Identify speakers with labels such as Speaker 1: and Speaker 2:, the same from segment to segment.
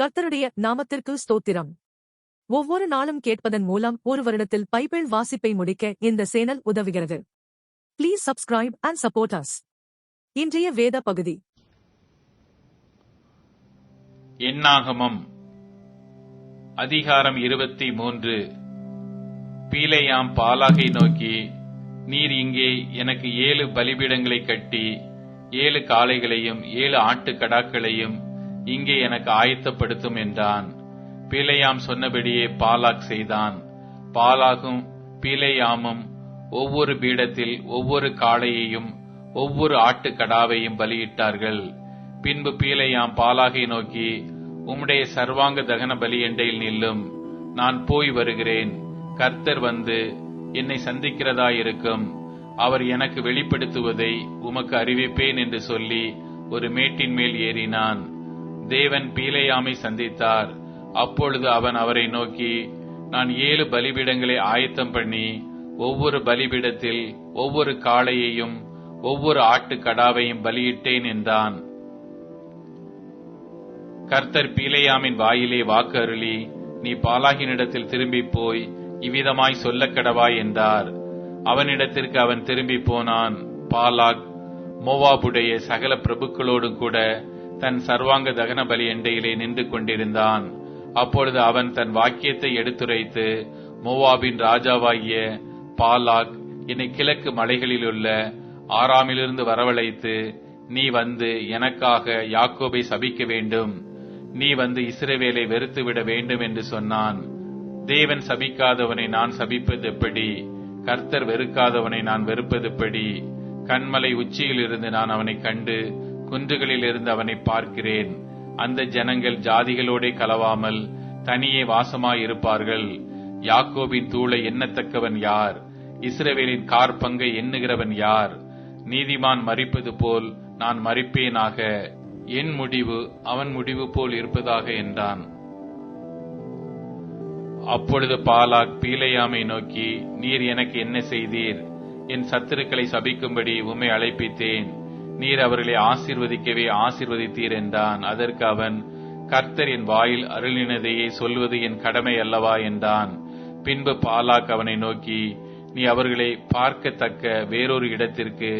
Speaker 1: கர்த்தருடைய நாமத்திற்கு ஸ்தோத்திரம் ஒவ்வொரு நாளும் கேட்பதன் மூலம் ஒரு வருடத்தில் பைபிள் வாசிப்பை முடிக்க இந்த சேனல் உதவுகிறது please subscribe and support us இன்றைய வேத பகுதி
Speaker 2: என்னாகமம் அதிகாரம் இருபத்தி மூன்று பீலையாம் பாலாகை நோக்கி நீர் இங்கே எனக்கு ஏழு பலிபீடங்களை கட்டி ஏழு காளைகளையும் ஏழு ஆட்டு கடாக்களையும் இங்கே எனக்கு ஆயத்தப்படுத்தும் என்றான் பீலையாம் சொன்னபடியே பாலாக் செய்தான் பாலாகும் பீலையாமும் ஒவ்வொரு பீடத்தில் ஒவ்வொரு காளையையும் ஒவ்வொரு ஆட்டுக்கடாவையும் பலியிட்டார்கள் பின்பு பீலையாம் பாலாகை நோக்கி உம்முடைய சர்வாங்க தகன பலி எண்டையில் நில்லும் நான் போய் வருகிறேன் கர்த்தர் வந்து என்னை சந்திக்கிறதா இருக்கும் அவர் எனக்கு வெளிப்படுத்துவதை உமக்கு அறிவிப்பேன் என்று சொல்லி ஒரு மேட்டின் மேல் ஏறினான் தேவன் பீலையாமை சந்தித்தார் அப்பொழுது அவன் அவரை நோக்கி நான் ஏழு பலிபீடங்களை ஆயத்தம் பண்ணி ஒவ்வொரு பலிபீடத்தில் ஒவ்வொரு காளையையும் ஒவ்வொரு ஆட்டு கடாவையும் பலியிட்டேன் என்றான் கர்த்தர் பீலையாமின் வாயிலே வாக்கு அருளி நீ பாலாகினிடத்தில் திரும்பி போய் இவ்விதமாய் சொல்ல கடவாய் என்றார் அவனிடத்திற்கு அவன் திரும்பி போனான் பாலாக் மோவாபுடைய சகல பிரபுக்களோடும் கூட தன் சர்வாங்க தகன பலி எண்டையிலே நின்று கொண்டிருந்தான் அப்பொழுது அவன் தன் வாக்கியத்தை எடுத்துரைத்து மோவாபின் ராஜாவாகிய பாலாக் என்னை கிழக்கு மலைகளிலுள்ள ஆறாமிலிருந்து வரவழைத்து நீ வந்து எனக்காக யாக்கோபை சபிக்க வேண்டும் நீ வந்து இஸ்ரேவேலை வெறுத்துவிட வேண்டும் என்று சொன்னான் தேவன் சபிக்காதவனை நான் சபிப்பது எப்படி கர்த்தர் வெறுக்காதவனை நான் வெறுப்பது எப்படி கண்மலை உச்சியிலிருந்து நான் அவனை கண்டு குன்றுகளில் இருந்து அவனை பார்க்கிறேன் அந்த ஜனங்கள் ஜாதிகளோடே கலவாமல் தனியே வாசமாயிருப்பார்கள் யாக்கோபின் தூளை எண்ணத்தக்கவன் யார் இஸ்ரவேலின் கார்பங்கை எண்ணுகிறவன் யார் நீதிமான் மறிப்பது போல் நான் மறிப்பேனாக என் முடிவு அவன் முடிவு போல் இருப்பதாக என்றான் அப்பொழுது பாலாக் பீலையாமை நோக்கி நீர் எனக்கு என்ன செய்தீர் என் சத்துருக்களை சபிக்கும்படி உமை அழைப்பித்தேன் நீர் அவர்களை ஆசீர்வதிக்கவே ஆசீர்வதித்தீர் என்றான் அதற்கு அவன் கர்த்தர் என் வாயில் அருளினதையே சொல்வது என் கடமை அல்லவா என்றான் பின்பு பாலாக் அவனை நோக்கி நீ அவர்களை பார்க்கத்தக்க வேறொரு இடத்திற்கு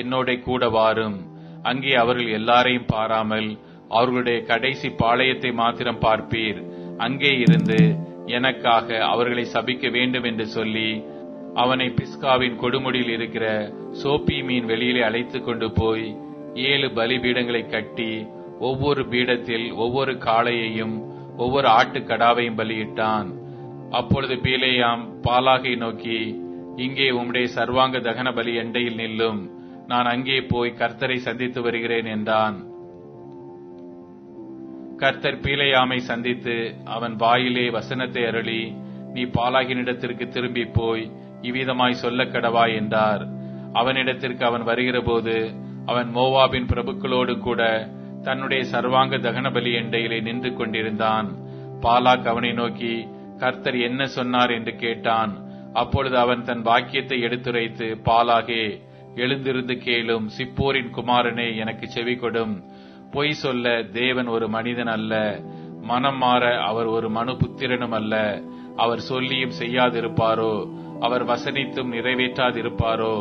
Speaker 2: என்னோட கூட வாரும் அங்கே அவர்கள் எல்லாரையும் பாராமல் அவர்களுடைய கடைசி பாளையத்தை மாத்திரம் பார்ப்பீர் அங்கே இருந்து எனக்காக அவர்களை சபிக்க வேண்டும் என்று சொல்லி அவனை பிஸ்காவின் கொடுமுடியில் இருக்கிற சோப்பி மீன் வெளியிலே அழைத்து கொண்டு போய் ஏழு பலிபீடங்களை கட்டி ஒவ்வொரு பீடத்தில் ஒவ்வொரு காளையையும் ஒவ்வொரு ஆட்டுக்கடாவையும் பலியிட்டான் அப்பொழுது பீலேயாம் பாலாகை நோக்கி இங்கே உம்முடைய சர்வாங்க தகன பலி எண்டையில் நில்லும் நான் அங்கே போய் கர்த்தரை சந்தித்து வருகிறேன் என்றான் கர்த்தர் பீலையாமை சந்தித்து அவன் வாயிலே வசனத்தை அருளி நீ பாலாகினிடத்திற்கு திரும்பி போய் இவ்விதமாய் சொல்ல கடவாய் என்றார் அவனிடத்திற்கு அவன் வருகிற போது அவன் மோவாபின் பிரபுக்களோடு கூட தன்னுடைய சர்வாங்க தகன பலி எண்டையிலே நின்று கொண்டிருந்தான் பாலாக் அவனை நோக்கி கர்த்தர் என்ன சொன்னார் என்று கேட்டான் அப்பொழுது அவன் தன் வாக்கியத்தை எடுத்துரைத்து பாலாகே எழுந்திருந்து கேளும் சிப்போரின் குமாரனே எனக்கு செவி கொடும் பொய் சொல்ல தேவன் ஒரு மனிதன் அல்ல மனம் மாற அவர் ஒரு மனு புத்திரனும் அல்ல அவர் சொல்லியும் செய்யாதிருப்பாரோ அவர் வசனித்தும் நிறைவேற்றாதிருப்பாரோ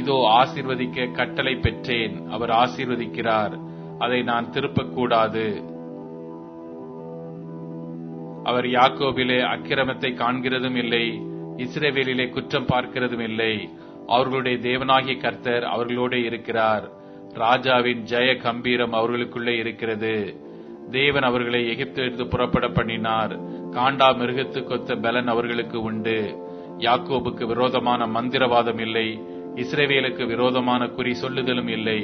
Speaker 2: இதோ ஆசிர்வதிக்க கட்டளை பெற்றேன் அவர் ஆசீர்வதிக்கிறார் அதை நான் திருப்பக்கூடாது அவர் யாக்கோவிலே அக்கிரமத்தை காண்கிறதும் இல்லை இஸ்ரேவேலிலே குற்றம் பார்க்கிறதும் இல்லை அவர்களுடைய தேவனாகிய கர்த்தர் அவர்களோட இருக்கிறார் ராஜாவின் ஜெய கம்பீரம் அவர்களுக்குள்ளே இருக்கிறது தேவன் அவர்களை எகிப்திலிருந்து புறப்பட பண்ணினார் காண்டா மிருகத்து கொத்த பலன் அவர்களுக்கு உண்டு யாக்கோபுக்கு விரோதமான மந்திரவாதம் இல்லை இஸ்ரேவேலுக்கு விரோதமான குறி சொல்லுதலும் இல்லை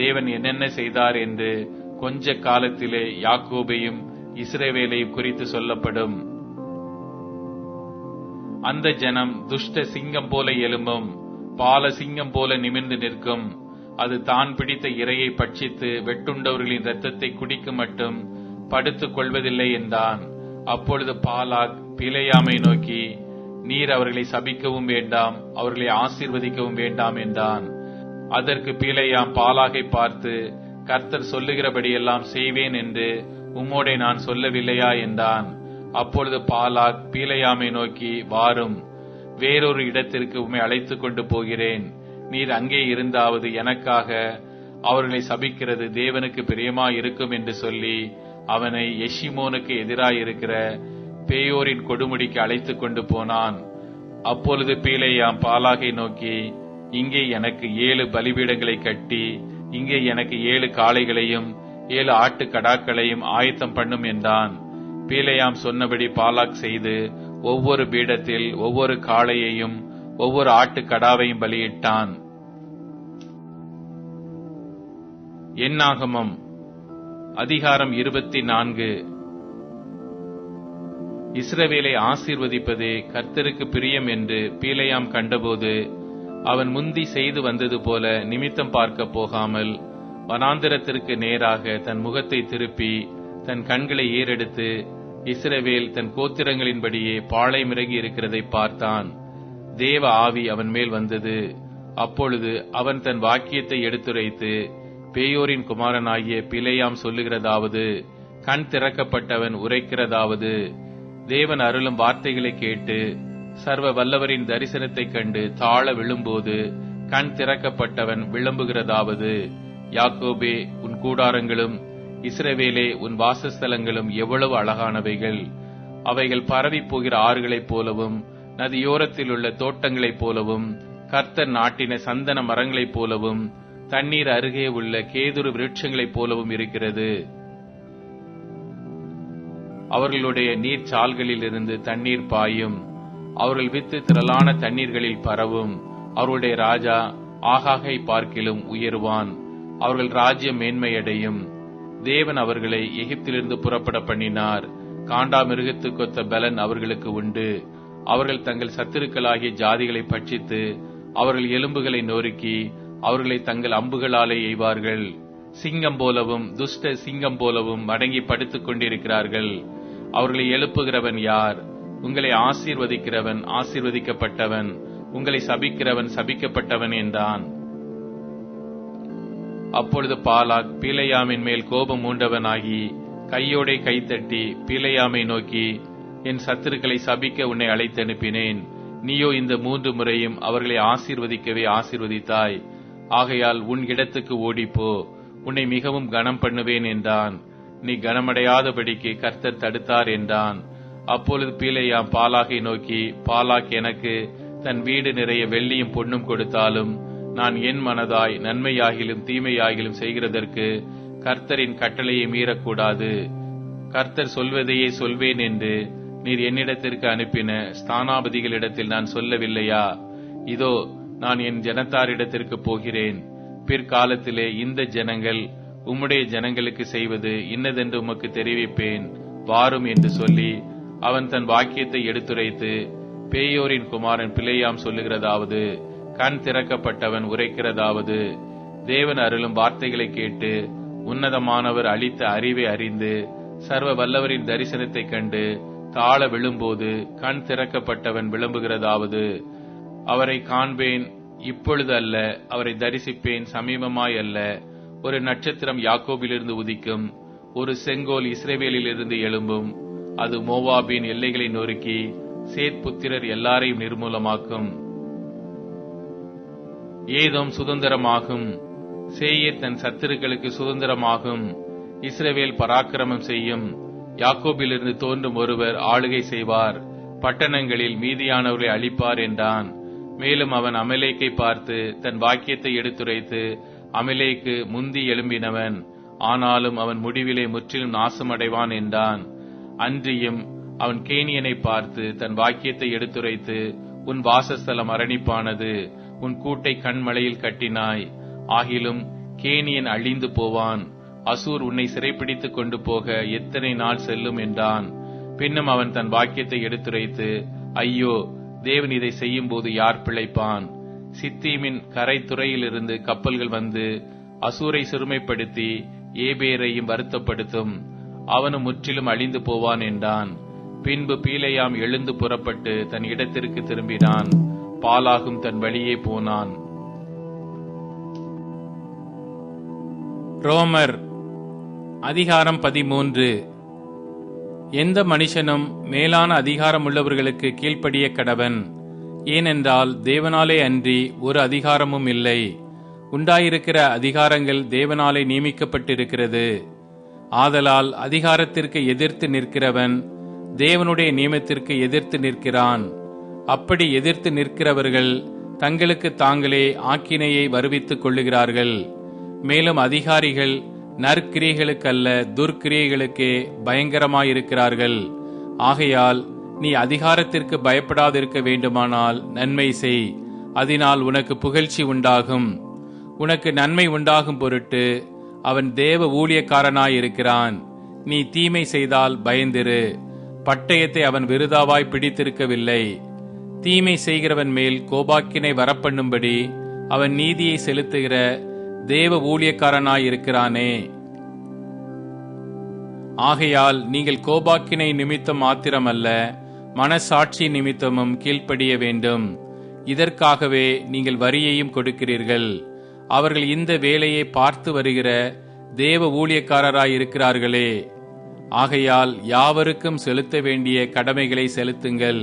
Speaker 2: தேவன் என்னென்ன செய்தார் என்று கொஞ்ச காலத்திலே யாக்கோபையும் இஸ்ரேவேலையும் குறித்து சொல்லப்படும் அந்த ஜனம் துஷ்ட சிங்கம் போல எலும்பும் பால சிங்கம் போல நிமிர்ந்து நிற்கும் அது தான் பிடித்த இரையை பட்சித்து வெட்டுண்டவர்களின் ரத்தத்தை குடிக்கும் மட்டும் படுத்துக் கொள்வதில்லை என்றான் அப்பொழுது பாலாக் பிழையாமை நோக்கி நீர் அவர்களை சபிக்கவும் வேண்டாம் அவர்களை ஆசீர்வதிக்கவும் வேண்டாம் என்றான் அதற்கு பீலையாம் பாலாகை பார்த்து கர்த்தர் சொல்லுகிறபடியெல்லாம் செய்வேன் என்று உம்மோடை நான் சொல்லவில்லையா என்றான் அப்பொழுது பாலாக் பீலையாமை நோக்கி வாரும் வேறொரு இடத்திற்கு உம்மை அழைத்துக் கொண்டு போகிறேன் நீர் அங்கே இருந்தாவது எனக்காக அவர்களை சபிக்கிறது தேவனுக்கு பிரியமா இருக்கும் என்று சொல்லி அவனை எஷிமோனுக்கு எதிராயிருக்கிற பேயோரின் கொடுமுடிக்கு அழைத்து கொண்டு போனான் அப்பொழுது பீலையாம் பாலாகை நோக்கி இங்கே எனக்கு ஏழு பலிபீடங்களை கட்டி இங்கே எனக்கு ஏழு காளைகளையும் ஏழு ஆட்டு கடாக்களையும் ஆயத்தம் பண்ணும் என்றான் பீலையாம் சொன்னபடி பாலாக் செய்து ஒவ்வொரு பீடத்தில் ஒவ்வொரு காளையையும் ஒவ்வொரு ஆட்டு கடாவையும் பலியிட்டான் என்னாகமம் அதிகாரம் இருபத்தி நான்கு இஸ்ரவேலை ஆசீர்வதிப்பது கர்த்தருக்கு பிரியம் என்று பீலையாம் கண்டபோது அவன் முந்தி செய்து வந்தது போல நிமித்தம் பார்க்க போகாமல் வனாந்திரத்திற்கு நேராக தன் முகத்தை திருப்பி தன் கண்களை ஏறெடுத்து இஸ்ரவேல் தன் கோத்திரங்களின்படியே பாலை மிறகி இருக்கிறதை பார்த்தான் தேவ ஆவி அவன் மேல் வந்தது அப்பொழுது அவன் தன் வாக்கியத்தை எடுத்துரைத்து பேயோரின் குமாரனாகிய பிலையாம் சொல்லுகிறதாவது கண் திறக்கப்பட்டவன் உரைக்கிறதாவது தேவன் அருளும் வார்த்தைகளை கேட்டு சர்வ வல்லவரின் தரிசனத்தைக் கண்டு தாழ விழும்போது கண் திறக்கப்பட்டவன் விளம்புகிறதாவது யாக்கோபே உன் கூடாரங்களும் இஸ்ரவேலே உன் வாசஸ்தலங்களும் எவ்வளவு அழகானவைகள் அவைகள் பரவி போகிற ஆறுகளைப் போலவும் நதியோரத்தில் உள்ள தோட்டங்களைப் போலவும் கர்த்தர் நாட்டின சந்தன மரங்களைப் போலவும் தண்ணீர் அருகே உள்ள கேதுரு விருட்சங்களைப் போலவும் இருக்கிறது அவர்களுடைய நீர் இருந்து தண்ணீர் பாயும் அவர்கள் வித்து திரளான தண்ணீர்களில் பரவும் அவருடைய ராஜா ஆகாகை பார்க்கிலும் உயருவான் அவர்கள் ராஜ்யம் மேன்மையடையும் தேவன் அவர்களை எகிப்திலிருந்து புறப்பட பண்ணினார் காண்டா மிருகத்து கொத்த பலன் அவர்களுக்கு உண்டு அவர்கள் தங்கள் சத்துருக்களாகிய ஜாதிகளை பட்சித்து அவர்கள் எலும்புகளை நொறுக்கி அவர்களை தங்கள் அம்புகளாலே எய்வார்கள் சிங்கம் போலவும் துஷ்ட சிங்கம் போலவும் மடங்கி படுத்துக் கொண்டிருக்கிறார்கள் அவர்களை எழுப்புகிறவன் யார் உங்களை ஆசீர்வதிக்கிறவன் ஆசீர்வதிக்கப்பட்டவன் உங்களை சபிக்கிறவன் சபிக்கப்பட்டவன் என்றான் அப்பொழுது பாலாக் பீலையாமின் மேல் கோபம் மூண்டவனாகி கையோடே கைத்தட்டி பீலையாமை நோக்கி என் சத்துருக்களை சபிக்க உன்னை அழைத்து அனுப்பினேன் நீயோ இந்த மூன்று முறையும் அவர்களை ஆசீர்வதிக்கவே ஆசீர்வதித்தாய் ஆகையால் உன் இடத்துக்கு ஓடிப்போ உன்னை மிகவும் கனம் பண்ணுவேன் என்றான் நீ கனமடையாதபடிக்கு கர்த்தர் தடுத்தார் என்றான் அப்பொழுது பீலையாம் பாலாகை நோக்கி பாலாக் எனக்கு தன் வீடு நிறைய வெள்ளியும் பொண்ணும் கொடுத்தாலும் நான் என் மனதாய் நன்மையாகிலும் தீமையாகிலும் செய்கிறதற்கு கர்த்தரின் கட்டளையை மீறக்கூடாது கர்த்தர் சொல்வதையே சொல்வேன் என்று நீர் என்னிடத்திற்கு அனுப்பின ஸ்தானாபதிகளிடத்தில் நான் சொல்லவில்லையா இதோ நான் என் ஜனத்தாரிடத்திற்கு போகிறேன் பிற்காலத்திலே இந்த ஜனங்கள் உம்முடைய ஜனங்களுக்கு செய்வது இன்னதென்று உமக்கு தெரிவிப்பேன் வாரும் என்று சொல்லி அவன் தன் வாக்கியத்தை எடுத்துரைத்து பேயோரின் குமாரன் பிள்ளையாம் சொல்லுகிறதாவது கண் திறக்கப்பட்டவன் உரைக்கிறதாவது தேவன் அருளும் வார்த்தைகளை கேட்டு உன்னதமானவர் அளித்த அறிவை அறிந்து சர்வ வல்லவரின் தரிசனத்தை கண்டு தாழ விழும்போது கண் திறக்கப்பட்டவன் விளம்புகிறதாவது அவரை காண்பேன் இப்பொழுது அல்ல அவரை தரிசிப்பேன் சமீபமாய் அல்ல ஒரு நட்சத்திரம் யாக்கோபிலிருந்து உதிக்கும் ஒரு செங்கோல் இஸ்ரேவேலிலிருந்து எழும்பும் அது மோவாபின் எல்லைகளை நொறுக்கி சேத் புத்திரர் எல்லாரையும் நிர்மூலமாக்கும் ஏதோ சுதந்திரமாகும் சேயே தன் சத்துருக்களுக்கு சுதந்திரமாகும் இஸ்ரேவேல் பராக்கிரமம் செய்யும் யாக்கோபிலிருந்து தோன்றும் ஒருவர் ஆளுகை செய்வார் பட்டணங்களில் மீதியானவர்களை அழிப்பார் என்றான் மேலும் அவன் அமலேக்கை பார்த்து தன் வாக்கியத்தை எடுத்துரைத்து அமலேக்கு முந்தி எழும்பினவன் ஆனாலும் அவன் முடிவிலே முற்றிலும் நாசமடைவான் என்றான் அன்றியும் அவன் கேனியனை பார்த்து தன் வாக்கியத்தை எடுத்துரைத்து உன் வாசஸ்தலம் அரணிப்பானது உன் கூட்டை கண்மலையில் கட்டினாய் ஆகிலும் கேனியன் அழிந்து போவான் அசூர் உன்னை சிறைப்பிடித்துக் கொண்டு போக எத்தனை நாள் செல்லும் என்றான் பின்னும் அவன் தன் வாக்கியத்தை எடுத்துரைத்து ஐயோ தேவன் இதை செய்யும் போது யார் பிழைப்பான் சித்தீமின் கரைத்துறையிலிருந்து கப்பல்கள் வந்து அசூரை சிறுமைப்படுத்தி ஏபேரையும் வருத்தப்படுத்தும் அவனும் முற்றிலும் அழிந்து போவான் என்றான் பின்பு பீலையாம் எழுந்து புறப்பட்டு தன் இடத்திற்கு திரும்பினான் பாலாகும் தன் வழியே போனான் ரோமர் அதிகாரம் பதிமூன்று எந்த மனுஷனும் மேலான அதிகாரமுள்ளவர்களுக்கு கீழ்ப்படிய கடவன் ஏனென்றால் தேவனாலே அன்றி ஒரு அதிகாரமும் இல்லை உண்டாயிருக்கிற அதிகாரங்கள் தேவனாலே நியமிக்கப்பட்டிருக்கிறது ஆதலால் அதிகாரத்திற்கு எதிர்த்து நிற்கிறவன் தேவனுடைய நியமத்திற்கு எதிர்த்து நிற்கிறான் அப்படி எதிர்த்து நிற்கிறவர்கள் தங்களுக்கு தாங்களே ஆக்கினையை வருவித்துக் கொள்ளுகிறார்கள் மேலும் அதிகாரிகள் நற்கிரியைகளுக்கல்ல துர்க்கிரியைகளுக்கே பயங்கரமாயிருக்கிறார்கள் ஆகையால் நீ அதிகாரத்திற்கு பயப்படாதிருக்க வேண்டுமானால் நன்மை செய் அதனால் உனக்கு புகழ்ச்சி உண்டாகும் உனக்கு நன்மை உண்டாகும் பொருட்டு அவன் தேவ ஊழியக்காரனாயிருக்கிறான் நீ தீமை செய்தால் பயந்திரு பட்டயத்தை அவன் விருதாவாய் பிடித்திருக்கவில்லை தீமை செய்கிறவன் மேல் கோபாக்கினை வரப்பண்ணும்படி அவன் நீதியை செலுத்துகிற தேவ ஊழியக்காரனாயிருக்கிறானே ஆகையால் நீங்கள் கோபாக்கினை நிமித்தம் மாத்திரமல்ல மனசாட்சி நிமித்தமும் கீழ்ப்படிய வேண்டும் இதற்காகவே நீங்கள் வரியையும் கொடுக்கிறீர்கள் அவர்கள் இந்த வேலையை பார்த்து வருகிற தேவ ஊழியக்காரராயிருக்கிறார்களே ஆகையால் யாவருக்கும் செலுத்த வேண்டிய கடமைகளை செலுத்துங்கள்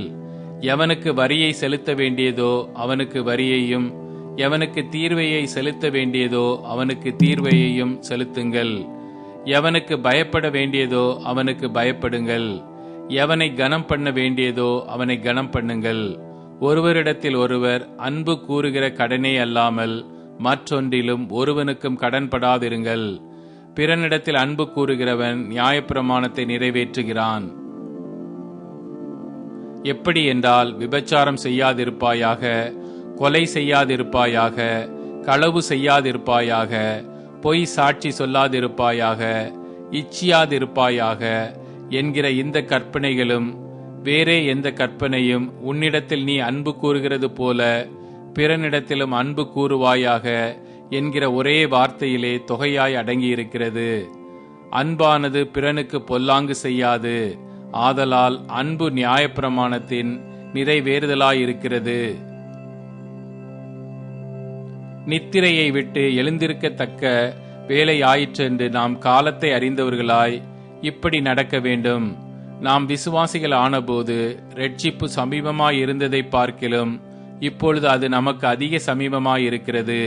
Speaker 2: எவனுக்கு வரியை செலுத்த வேண்டியதோ அவனுக்கு வரியையும் எவனுக்கு தீர்வையை செலுத்த வேண்டியதோ அவனுக்கு தீர்வையையும் செலுத்துங்கள் எவனுக்கு பயப்பட வேண்டியதோ அவனுக்கு பயப்படுங்கள் எவனை கனம் பண்ண வேண்டியதோ அவனை கனம் பண்ணுங்கள் ஒருவரிடத்தில் ஒருவர் அன்பு கூறுகிற கடனே அல்லாமல் மற்றொன்றிலும் ஒருவனுக்கும் கடன்படாதிருங்கள் பிறனிடத்தில் அன்பு கூறுகிறவன் நியாயப்பிரமாணத்தை நிறைவேற்றுகிறான் எப்படி என்றால் விபச்சாரம் செய்யாதிருப்பாயாக கொலை செய்யாதிருப்பாயாக களவு செய்யாதிருப்பாயாக பொய் சாட்சி சொல்லாதிருப்பாயாக இச்சியாதிருப்பாயாக என்கிற இந்த கற்பனைகளும் வேறே எந்த கற்பனையும் உன்னிடத்தில் நீ அன்பு கூறுகிறது போல பிறனிடத்திலும் அன்பு கூறுவாயாக என்கிற ஒரே வார்த்தையிலே தொகையாய் அடங்கியிருக்கிறது அன்பானது பிறனுக்கு பொல்லாங்கு செய்யாது ஆதலால் அன்பு நியாயப்பிரமாணத்தின் நிறைவேறுதலாயிருக்கிறது நித்திரையை விட்டு எழுந்திருக்கத்தக்க வேலை ஆயிற்று என்று நாம் காலத்தை அறிந்தவர்களாய் இப்படி நடக்க வேண்டும் நாம் விசுவாசிகள் ஆனபோது ரட்சிப்பு சமீபமாய் இருந்ததை பார்க்கிலும் இப்பொழுது அது நமக்கு அதிக சமீபமாய் இருக்கிறது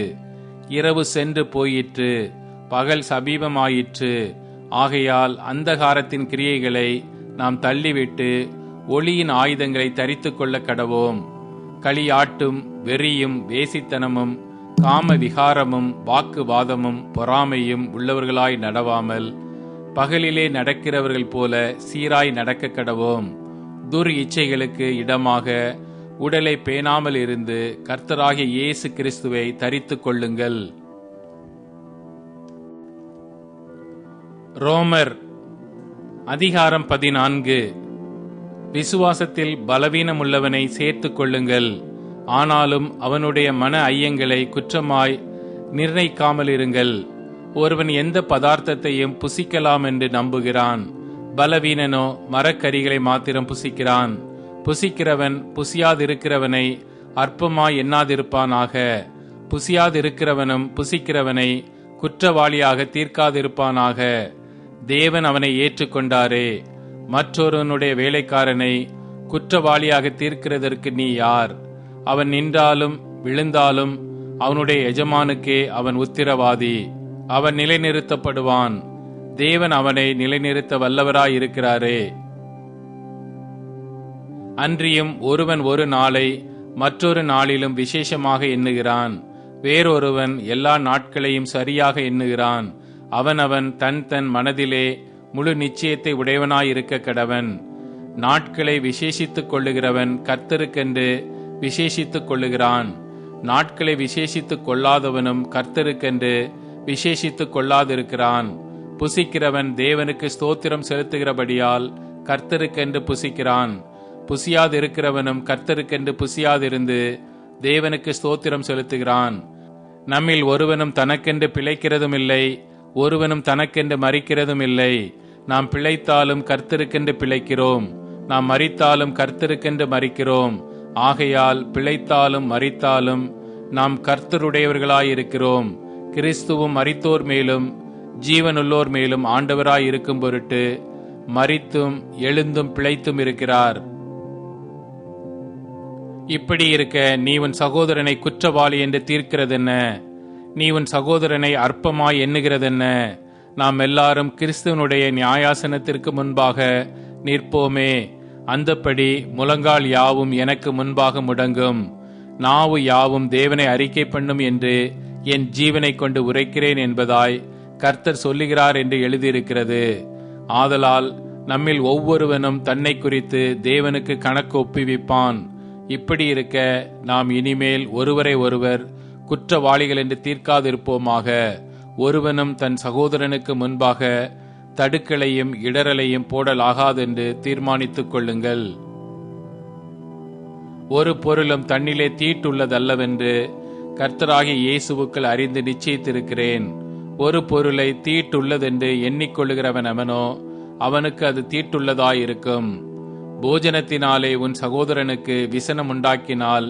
Speaker 2: இரவு சென்று போயிற்று பகல் சமீபமாயிற்று ஆகையால் அந்தகாரத்தின் கிரியைகளை நாம் தள்ளிவிட்டு ஒளியின் ஆயுதங்களை தரித்து கொள்ள கடவோம் களியாட்டும் வெறியும் வேசித்தனமும் காம விகாரமும் வாக்குவாதமும் பொறாமையும் உள்ளவர்களாய் நடவாமல் பகலிலே நடக்கிறவர்கள் போல சீராய் நடக்க கடவோம் துர் இச்சைகளுக்கு இடமாக உடலை பேணாமல் இருந்து கர்த்தராகிய இயேசு கிறிஸ்துவை தரித்து கொள்ளுங்கள் ரோமர் அதிகாரம் பதினான்கு விசுவாசத்தில் பலவீனமுள்ளவனை சேர்த்துக் கொள்ளுங்கள் ஆனாலும் அவனுடைய மன ஐயங்களை குற்றமாய் நிர்ணயிக்காமல் இருங்கள் ஒருவன் எந்த பதார்த்தத்தையும் புசிக்கலாம் என்று நம்புகிறான் பலவீனனோ மரக்கறிகளை மாத்திரம் புசிக்கிறான் புசிக்கிறவன் புசியாதிருக்கிறவனை அற்பமாய் எண்ணாதிருப்பானாக புசியாதிருக்கிறவனும் புசிக்கிறவனை குற்றவாளியாக தீர்க்காதிருப்பானாக தேவன் அவனை ஏற்றுக்கொண்டாரே மற்றொருவனுடைய வேலைக்காரனை குற்றவாளியாக தீர்க்கிறதற்கு நீ யார் அவன் நின்றாலும் விழுந்தாலும் அவனுடைய எஜமானுக்கே அவன் உத்திரவாதி அவன் நிலைநிறுத்தப்படுவான் தேவன் அவனை நிலைநிறுத்த வல்லவராயிருக்கிறாரே அன்றியும் ஒருவன் ஒரு நாளை மற்றொரு நாளிலும் விசேஷமாக எண்ணுகிறான் வேறொருவன் எல்லா நாட்களையும் சரியாக எண்ணுகிறான் அவன் அவன் தன் தன் மனதிலே முழு நிச்சயத்தை உடையவனாயிருக்க கடவன் நாட்களை விசேஷித்துக் கொள்ளுகிறவன் கர்த்தருக்கென்று விசேஷித்துக் கொள்ளுகிறான் நாட்களை விசேஷித்துக் கொள்ளாதவனும் கர்த்தருக்கென்று விசேஷித்துக் கொள்ளாதிருக்கிறான் புசிக்கிறவன் தேவனுக்கு ஸ்தோத்திரம் செலுத்துகிறபடியால் கர்த்தருக்கென்று புசிக்கிறான் புசியாதிருக்கிறவனும் கர்த்தருக்கென்று புசியாதிருந்து தேவனுக்கு ஸ்தோத்திரம் செலுத்துகிறான் நம்மில் ஒருவனும் தனக்கென்று பிழைக்கிறதும் இல்லை ஒருவனும் தனக்கென்று மறிக்கிறதும் இல்லை நாம் பிழைத்தாலும் கர்த்தருக்கென்று பிழைக்கிறோம் நாம் மறித்தாலும் கர்த்தருக்கென்று மறிக்கிறோம் ஆகையால் பிழைத்தாலும் மறித்தாலும் நாம் கர்த்தருடையவர்களாயிருக்கிறோம் கிறிஸ்துவும் மறித்தோர் மேலும் ஜீவனுள்ளோர் மேலும் ஆண்டவராயிருக்கும் பொருட்டு மறித்தும் எழுந்தும் பிழைத்தும் இருக்கிறார் இப்படி இருக்க நீ உன் சகோதரனை குற்றவாளி என்று தீர்க்கிறதென்ன நீ உன் சகோதரனை அற்பமாய் எண்ணுகிறதென்ன நாம் எல்லாரும் கிறிஸ்துவனுடைய நியாயாசனத்திற்கு முன்பாக நிற்போமே அந்தப்படி முழங்கால் யாவும் எனக்கு முன்பாக முடங்கும் நாவு யாவும் தேவனை அறிக்கை பண்ணும் என்று என் ஜீவனை கொண்டு உரைக்கிறேன் என்பதாய் கர்த்தர் சொல்லுகிறார் என்று எழுதியிருக்கிறது ஆதலால் நம்மில் ஒவ்வொருவனும் தன்னை குறித்து தேவனுக்கு கணக்கு ஒப்புவிப்பான் இப்படி இருக்க நாம் இனிமேல் ஒருவரை ஒருவர் குற்றவாளிகள் என்று தீர்க்காதிருப்போமாக ஒருவனும் தன் சகோதரனுக்கு முன்பாக தடுக்கலையும் இடரலையும் போடலாகாதென்று தீர்மானித்துக் கொள்ளுங்கள் ஒரு பொருளும் தன்னிலே தீட்டுள்ளதல்லவென்று கர்த்தராகி இயேசுவுக்கள் அறிந்து நிச்சயித்திருக்கிறேன் ஒரு பொருளை தீட்டுள்ளதென்று எண்ணிக்கொள்ளுகிறவன் அவனோ அவனுக்கு அது தீட்டுள்ளதாயிருக்கும் போஜனத்தினாலே உன் சகோதரனுக்கு விசனம் உண்டாக்கினால்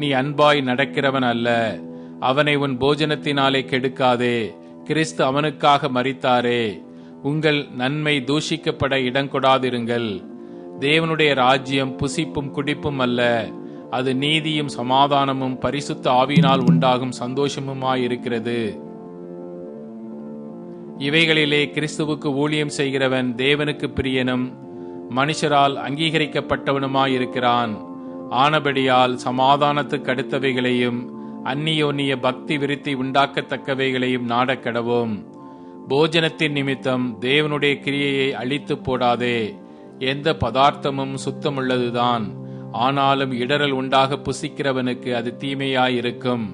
Speaker 2: நீ அன்பாய் நடக்கிறவன் அல்ல அவனை உன் போஜனத்தினாலே கெடுக்காதே கிறிஸ்து அவனுக்காக மறித்தாரே உங்கள் நன்மை தூஷிக்கப்பட இடங்கொடாதிருங்கள் தேவனுடைய ராஜ்யம் புசிப்பும் குடிப்பும் அல்ல அது நீதியும் சமாதானமும் பரிசுத்த ஆவியினால் உண்டாகும் சந்தோஷமுமாயிருக்கிறது இவைகளிலே கிறிஸ்துவுக்கு ஊழியம் செய்கிறவன் தேவனுக்கு பிரியனும் மனுஷரால் அங்கீகரிக்கப்பட்டவனுமாயிருக்கிறான் ஆனபடியால் சமாதானத்துக்கு அடுத்தவைகளையும் அந்நியோன்னிய பக்தி விருத்தி உண்டாக்கத்தக்கவைகளையும் நாடக்கடவோம் போஜனத்தின் நிமித்தம் தேவனுடைய கிரியையை அழித்து போடாதே எந்த பதார்த்தமும் சுத்தமுள்ளதுதான் ஆனாலும் இடரல் உண்டாக புசிக்கிறவனுக்கு அது தீமையாயிருக்கும்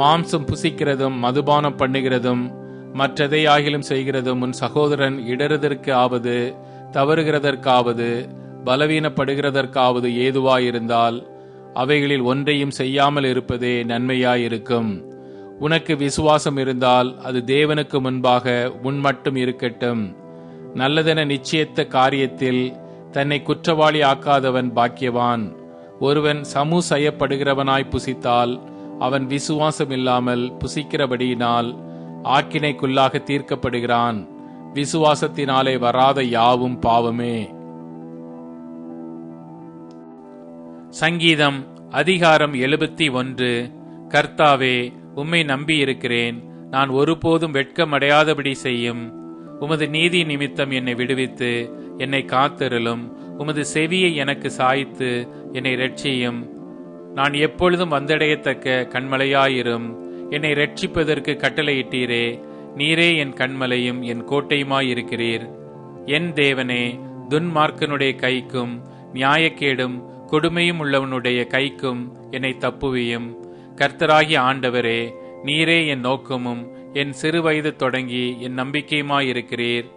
Speaker 2: மாம்சம் புசிக்கிறதும் மதுபானம் பண்ணுகிறதும் மற்றதை ஆகிலும் செய்கிறதும் உன் சகோதரன் இடறுதற்கு ஆவது தவறுகிறதற்காவது பலவீனப்படுகிறதற்காவது ஏதுவாயிருந்தால் அவைகளில் ஒன்றையும் செய்யாமல் இருப்பதே நன்மையாயிருக்கும் உனக்கு விசுவாசம் இருந்தால் அது தேவனுக்கு முன்பாக உன் மட்டும் இருக்கட்டும் நல்லதென நிச்சயத்த காரியத்தில் தன்னை குற்றவாளி ஆக்காதவன் பாக்கியவான் ஒருவன் சமு செய்யப்படுகிறவனாய் புசித்தால் அவன் விசுவாசம் இல்லாமல் புசிக்கிறபடியினால் ஆக்கினைக்குள்ளாக தீர்க்கப்படுகிறான் விசுவாசத்தினாலே வராத யாவும் பாவமே சங்கீதம் அதிகாரம் எழுபத்தி ஒன்று கர்த்தாவே உம்மை நம்பியிருக்கிறேன் நான் ஒருபோதும் வெட்கமடையாதபடி செய்யும் உமது நீதி நிமித்தம் என்னை விடுவித்து என்னை காத்திருளும் உமது செவியை எனக்கு சாய்த்து என்னை ரட்சியும் நான் எப்பொழுதும் வந்தடையத்தக்க கண்மலையாயிரும் என்னை ரட்சிப்பதற்கு கட்டளையிட்டீரே நீரே என் கண்மலையும் என் கோட்டையுமாயிருக்கிறீர் என் தேவனே துன்மார்க்கனுடைய கைக்கும் நியாயக்கேடும் கொடுமையும் உள்ளவனுடைய கைக்கும் என்னை தப்புவியும் கர்த்தராகி ஆண்டவரே நீரே என் நோக்கமும் என் சிறுவயது தொடங்கி என் நம்பிக்கையுமாயிருக்கிறீர்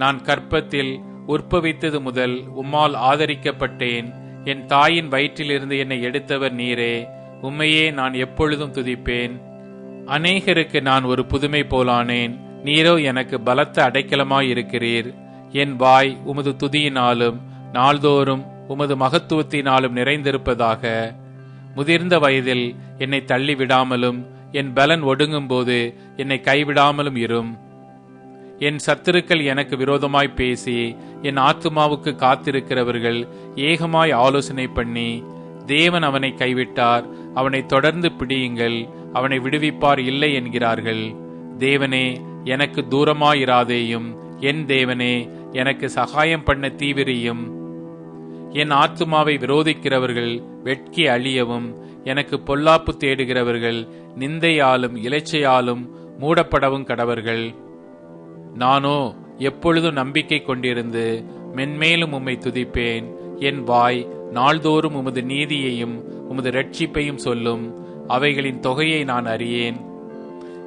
Speaker 2: நான் கற்பத்தில் உற்பவித்தது முதல் உம்மால் ஆதரிக்கப்பட்டேன் என் தாயின் வயிற்றிலிருந்து என்னை எடுத்தவர் நீரே உம்மையே நான் எப்பொழுதும் துதிப்பேன் அநேகருக்கு நான் ஒரு புதுமை போலானேன் நீரோ எனக்கு பலத்த அடைக்கலமாயிருக்கிறீர் என் வாய் உமது துதியினாலும் நாள்தோறும் உமது மகத்துவத்தினாலும் நிறைந்திருப்பதாக முதிர்ந்த வயதில் என்னை தள்ளி விடாமலும் என் பலன் ஒடுங்கும் போது என்னை கைவிடாமலும் இரும் என் சத்துருக்கள் எனக்கு விரோதமாய் பேசி என் ஆத்துமாவுக்கு காத்திருக்கிறவர்கள் ஏகமாய் ஆலோசனை பண்ணி தேவன் அவனை கைவிட்டார் அவனை தொடர்ந்து பிடியுங்கள் அவனை விடுவிப்பார் இல்லை என்கிறார்கள் தேவனே எனக்கு தூரமாயிராதேயும் என் தேவனே எனக்கு சகாயம் பண்ண தீவிரியும் என் ஆத்துமாவை விரோதிக்கிறவர்கள் வெட்கி அழியவும் எனக்கு பொல்லாப்பு தேடுகிறவர்கள் நிந்தையாலும் இலைச்சையாலும் மூடப்படவும் கடவர்கள் நானோ எப்பொழுதும் நம்பிக்கை கொண்டிருந்து மென்மேலும் உம்மை துதிப்பேன் என் வாய் நாள்தோறும் உமது நீதியையும் உமது ரட்சிப்பையும் சொல்லும் அவைகளின் தொகையை நான் அறியேன்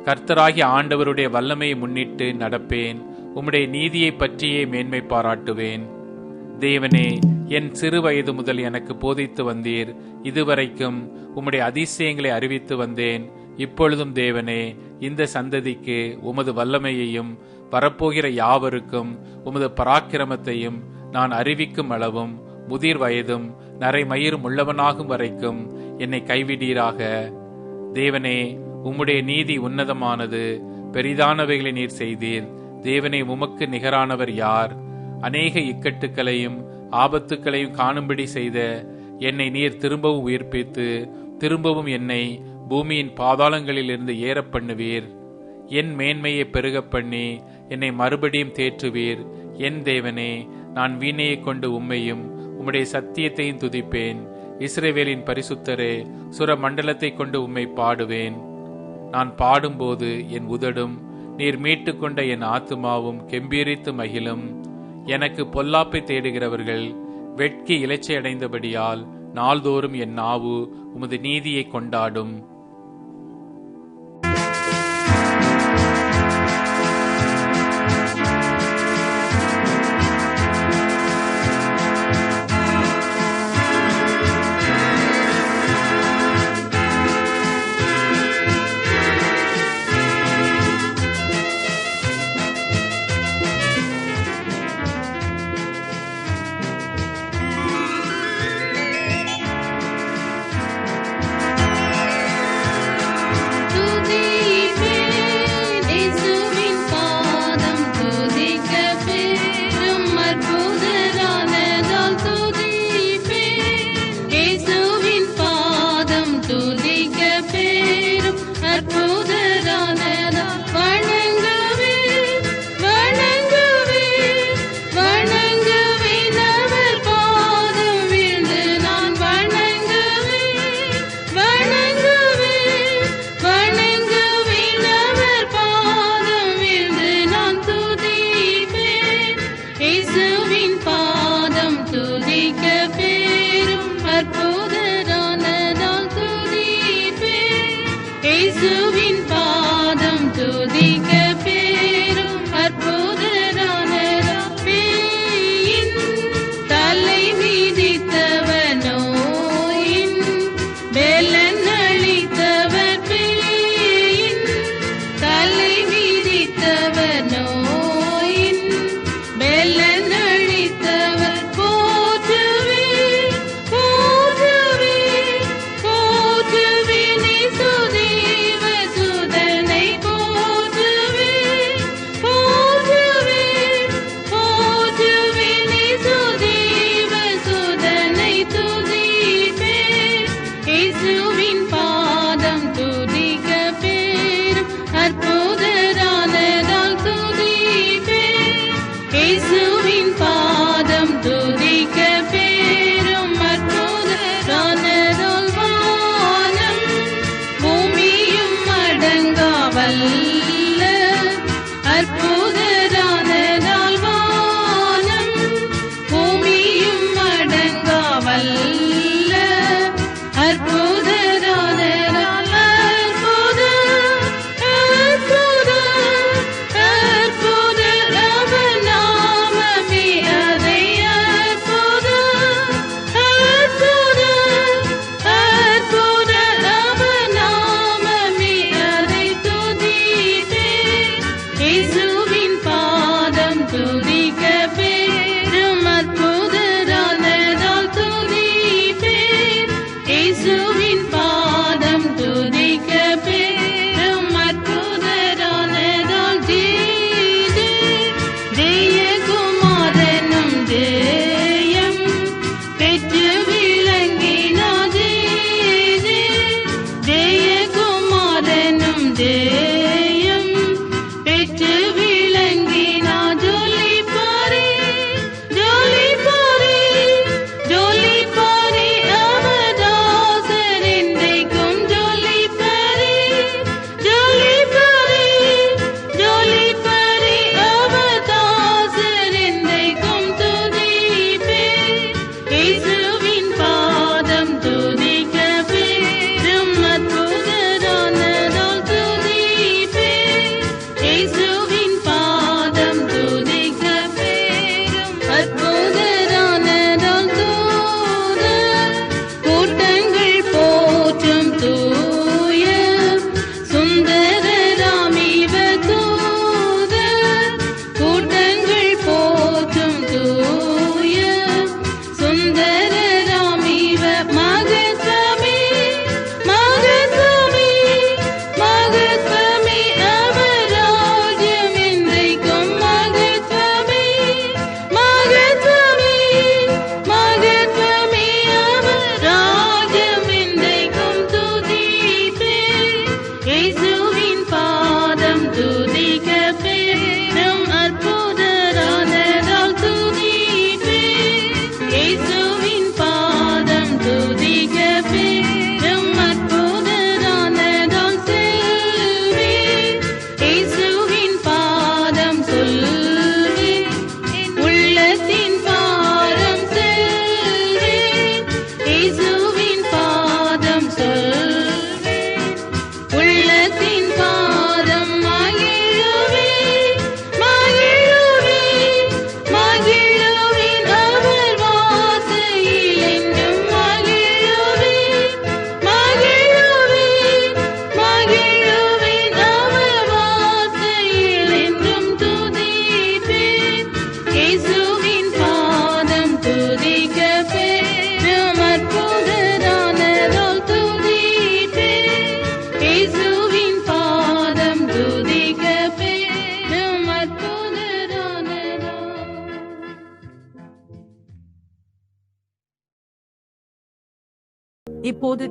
Speaker 2: கர்த்தராகி ஆண்டவருடைய வல்லமையை முன்னிட்டு நடப்பேன் உம்முடைய நீதியை பற்றியே மேன்மை பாராட்டுவேன் தேவனே என் சிறு வயது முதல் எனக்கு போதித்து வந்தீர் இதுவரைக்கும் உம்முடைய அதிசயங்களை அறிவித்து வந்தேன் இப்பொழுதும் தேவனே இந்த சந்ததிக்கு உமது வல்லமையையும் வரப்போகிற யாவருக்கும் உமது பராக்கிரமத்தையும் நான் அறிவிக்கும் அளவும் முதிர் வயதும் நரைமயிரும் உள்ளவனாகும் வரைக்கும் என்னை கைவிடீராக தேவனே உம்முடைய நீதி உன்னதமானது பெரிதானவைகளை நீர் செய்தீர் தேவனே உமக்கு நிகரானவர் யார் அநேக இக்கட்டுக்களையும் ஆபத்துக்களையும் காணும்படி செய்த என்னை நீர் திரும்பவும் உயிர்ப்பித்து திரும்பவும் என்னை பூமியின் பாதாளங்களிலிருந்து ஏற பண்ணுவீர் என் மேன்மையை பெருக பண்ணி என்னை மறுபடியும் தேற்றுவீர் என் தேவனே நான் வீணையை கொண்டு உம்மையும் உம்முடைய சத்தியத்தையும் துதிப்பேன் இஸ்ரேவேலின் பரிசுத்தரே சுர மண்டலத்தை கொண்டு உம்மை பாடுவேன் நான் பாடும்போது என் உதடும் நீர் மீட்டுக்கொண்ட என் ஆத்துமாவும் கெம்பீரித்து மகிழும் எனக்கு பொல்லாப்பை தேடுகிறவர்கள் வெட்கி அடைந்தபடியால் நாள்தோறும் என் நாவு உமது நீதியை கொண்டாடும்